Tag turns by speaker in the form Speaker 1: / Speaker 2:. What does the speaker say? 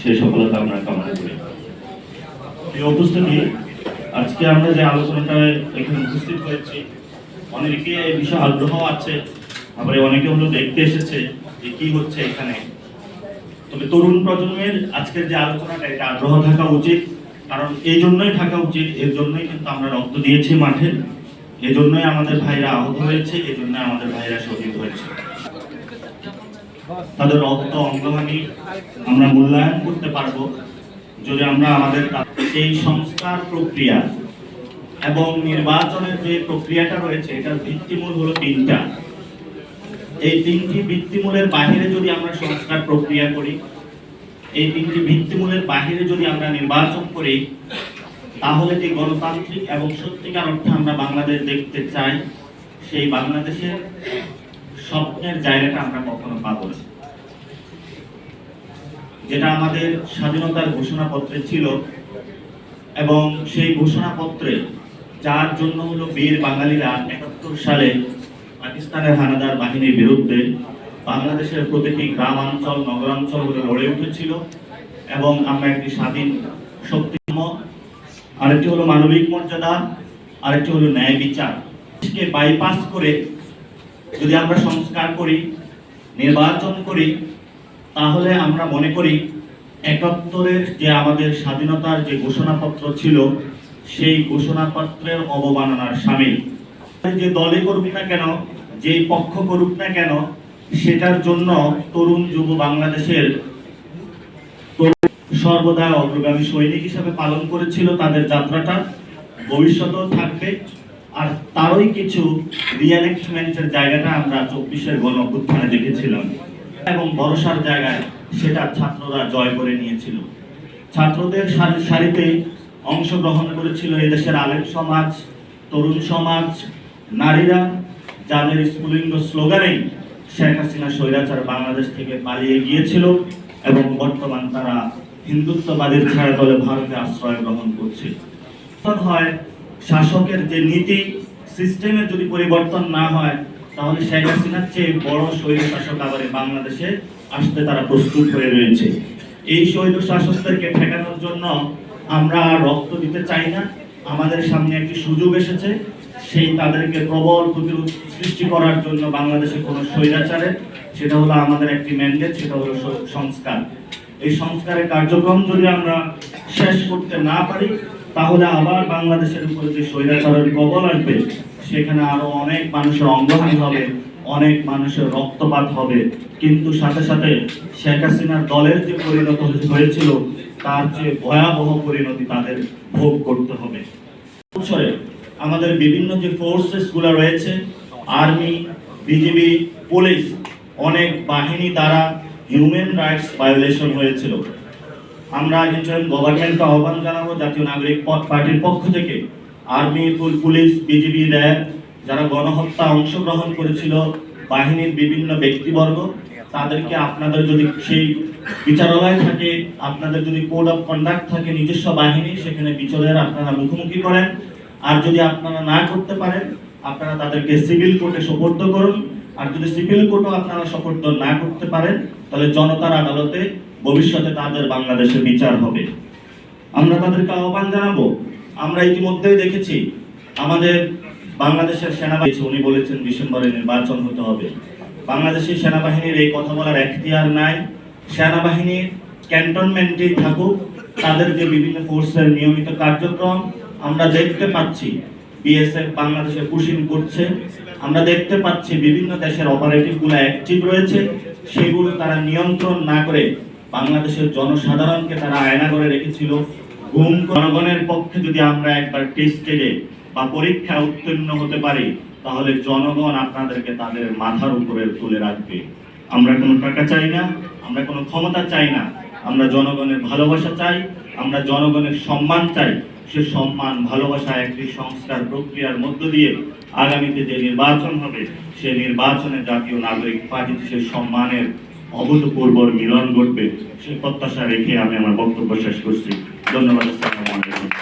Speaker 1: সেই সফলতা আমরা কামনা করি। এই উপস্থিতি আজকে আমরা যে আলোচনাটায় এখানে উপস্থিত হয়েছি, অনেকে এই বিষয়ে আগ্রহ আছে, আবার অনেকে হলো দেখতে এসেছে যে কি হচ্ছে এখানে। তবে তরুণ প্রজন্মের আজকের যে আলোচনাটা, এটা আগ্রহ থাকা উচিত, কারণ এই জন্যই থাকা উচিত, এর জন্যই কিন্তু আমরা রক্ত দিয়েছি মাঠে, এজন্যই আমাদের ভাইরা আহত হয়েছে এই জন্য আমাদের ভাইরা শহীদ হয়েছে। তাদের রক্ত অঙ্গহানি আমরা মূল্যায়ন করতে পারব যদি আমরা আমাদের এই সংস্কার প্রক্রিয়া এবং নির্বাচনের যে প্রক্রিয়াটা রয়েছে, এটার ভিত্তিমূল হলো তিনটা। এই তিনটি ভিত্তিমূলের বাহিরে যদি আমরা সংস্কার প্রক্রিয়া করি, এই তিনটি ভিত্তিমূলের বাহিরে যদি আমরা নির্বাচন করি, তাহলে যে গণতান্ত্রিক এবং সত্যিকার অর্থে আমরা বাংলাদেশ দেখতে চাই, সেই বাংলাদেশের স্বপ্নের জায়গাটা আমরা কখনো পাবো না। যেটা আমাদের স্বাধীনতার ঘোষণাপত্রে ছিল এবং সেই ঘোষণাপত্রে যার জন্য হলো বীর বাঙালিরা একাত্তর সালে পাকিস্তানের হানাদার বাহিনীর বিরুদ্ধে বাংলাদেশের প্রতিটি গ্রামাঞ্চল, নগরাঞ্চলগুলো লড়ে উঠেছিল এবং আমরা একটি স্বাধীন শক্তিম আরেকটি হলো মানবিক মর্যাদা, আরেকটি হলো ন্যায় বিচার। বাইপাস করে যদি আমরা সংস্কার করি, নির্বাচন করি, তাহলে আমরা মনে করি একাত্তরের যে আমাদের স্বাধীনতার যে ঘোষণাপত্র ছিল, সেই ঘোষণাপত্রের অবমাননার সামিল। যে দলে করুক না কেন, যে পক্ষ করুক না কেন, সেটার জন্য তরুণ যুব বাংলাদেশের সর্বদা অগ্রগামী সৈনিক হিসাবে পালন করেছিল তাদের যাত্রাটা। ভবিষ্যতেও থাকবে। আর তারই কিছু রিয়ানেক্টমেন্টের জায়গাটা আমরা চব্বিশের গণ অভ্যুত্থানে দেখেছিলাম। এবং ভরসার জায়গায় সেটা ছাত্ররা জয় করে নিয়েছিল। ছাত্রদের সারি- সারিতে অংশগ্রহণ করেছিল এদেশের আলেম সমাজ, তরুণ সমাজ, নারীরা, যাদের স্ফুলিঙ্গ স্লোগানেই শেখ হাসিনা স্বৈরাচার বাংলাদেশ থেকে পালিয়ে গিয়েছিল এবং বর্তমান তারা হিন্দুত্ববাদীর ছায়াতলে ভারতে আশ্রয় গ্রহণ করছে। হয় শাসকের যে নীতি সিস্টেমের যদি পরিবর্তন না হয়, তাহলে শেখ হাসিনার চেয়ে বড় স্বৈর শাসক আবার বাংলাদেশে আসতে তারা প্রস্তুত হয়ে রয়েছে। এই স্বৈর শাসকদেরকে ঠেকানোর জন্য আমরা রক্ত দিতে চাই না। আমাদের সামনে একটি সুযোগ এসেছে। সেই তাদেরকে প্রবল প্রতিরোধ সৃষ্টি করার জন্য বাংলাদেশে কোনো স্বৈরাচারের সেটা হলো আমাদের একটি ম্যান্ডেট সেটা হলো সংস্কার। এই সংস্কারের কার্যক্রম যদি আমরা শেষ করতে না পারি তাহলে আবার বাংলাদেশের উপরে যে স্বৈরাচারের কবল আসবে, সেখানে আরও অনেক মানুষের অঙ্গহানি হবে, অনেক মানুষের রক্তপাত হবে। কিন্তু সাথে সাথে শেখ হাসিনার দলের যে পরিণত হয়েছিল, তার যে ভয়াবহ পরিণতি তাদের ভোগ করতে হবে। আমাদের বিভিন্ন যে ফোর্সেসগুলো রয়েছে আর্মি বিজিবি পুলিশ অনেক বাহিনী দ্বারা হিউম্যান রাইটস ভায়োলেশন হয়েছিল। আমরা ইন্টারিম গভর্নমেন্টকে আহ্বান জানাব জাতীয় নাগরিক পার্টির পক্ষ থেকে। আর্মি পুলিশ, বিজিবি, র্যাব যারা গণহত্যা অংশগ্রহণ করেছিল, বাহিনীর বিভিন্ন ব্যক্তিবর্গ, তাদেরকে আপনাদের যদি সেই বিচারালয় থাকে, আপনাদের যদি কোড অফ কন্ডাক্ট থাকে নিজস্ব বাহিনী, সেখানে বিচারের আপনারা মুখোমুখি করেন আর যদি আপনারা না করতে পারেন, আপনারা তাদেরকে সিভিল কোর্টে সোপর্দ করুন। আর যদি সিভিল কোর্টও আপনারা সোপর্দ না করতে পারেন, তাহলে জনতার আদালতে ভবিষ্যতে তাদের বাংলাদেশে বিচার হবে। আমরা তাদেরকে আহ্বান জানাব। আমরা ইতিমধ্যেই দেখেছি আমাদের বাংলাদেশের সেনাবাহিনী, উনি বলেছেন ডিসেম্বরে নির্বাচন হতে হবে। বাংলাদেশের সেনাবাহিনীর এই কথা বলার এখতিয়ার নাই। সেনাবাহিনীর ক্যান্টনমেন্টেই থাকুক, তাদের যে বিভিন্ন ফোর্সের নিয়মিত কার্যক্রম, আমরা দেখতে পাচ্ছি বিএসএফ বাংলাদেশে পুশিং করছে। আমরা দেখতে পাচ্ছি বিভিন্ন দেশের অপারেটিভগুলো অ্যাক্টিভ রয়েছে। সেগুলো তারা নিয়ন্ত্রণ না করে বাংলাদেশের জনসাধারণকে তারা আয়না করে রেখেছিল। গুম জনগণের পক্ষে যদি আমরা একবার টেস্টেডে বা পরীক্ষা উত্তীর্ণ হতে পারি, তাহলে জনগণ আপনাদেরকে তাদের মাথার উপরে তুলে রাখবে। আমরা কোনো টাকা চাই না, আমরা কোনো ক্ষমতা চাই না। আমরা জনগণের ভালোবাসা চাই, আমরা জনগণের সম্মান চাই। সে সম্মান, ভালোবাসা একটি সংস্কার প্রক্রিয়ার মধ্য দিয়ে আগামীতে যে নির্বাচন হবে, সে নির্বাচনে জাতীয় নাগরিক পার্টিতে সে সম্মানের অভূতপূর্ব মিলন ঘটবে সে প্রত্যাশা রেখে আমি আমার বক্তব্য শেষ করছি। ধন্যবাদ আসসালামু আলাইকুম।